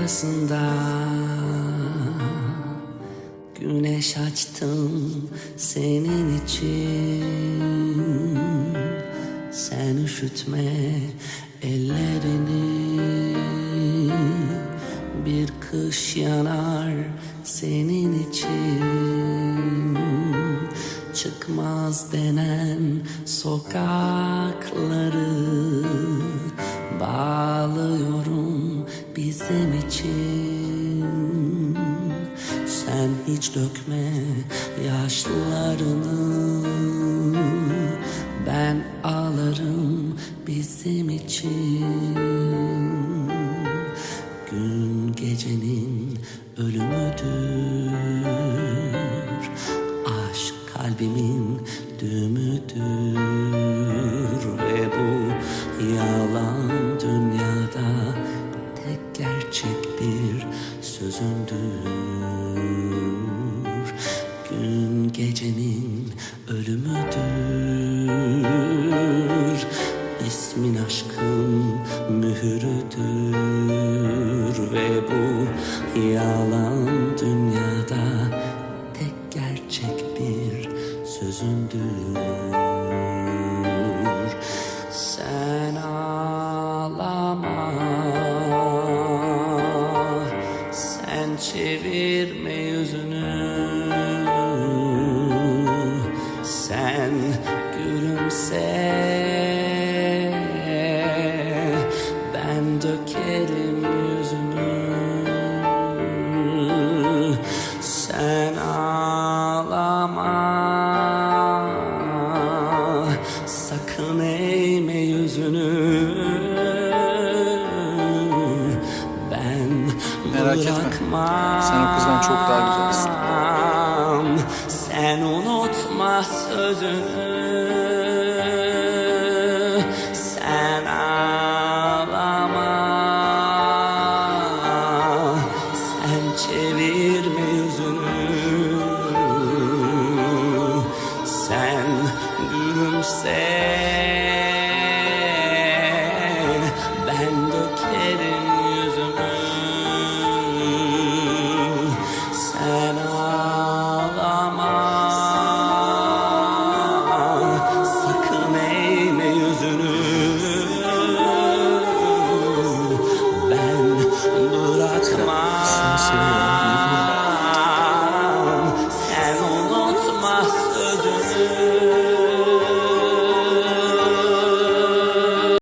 arkasında Güneş açtım senin için. Sen üşütme ellerini Bir kış yanar senin için. Çıkmaz denen sokakları Bağlıyorum bizim için. Sen hiç dökme yaşlarını Ben ağlarım bizim için. Gün gecenin ölümüdür. Aşk kalbimin düğümüdür. Ve bu yalan dünyada gecenin ölümüdür. İsmin aşkın mührüdür Ve bu yalan dünyada tek gerçek bir sözündür. Sen ağlama Sen çevirme Merak etme. Sen o kızdan çok daha güzelsin. Sen unutma sözünü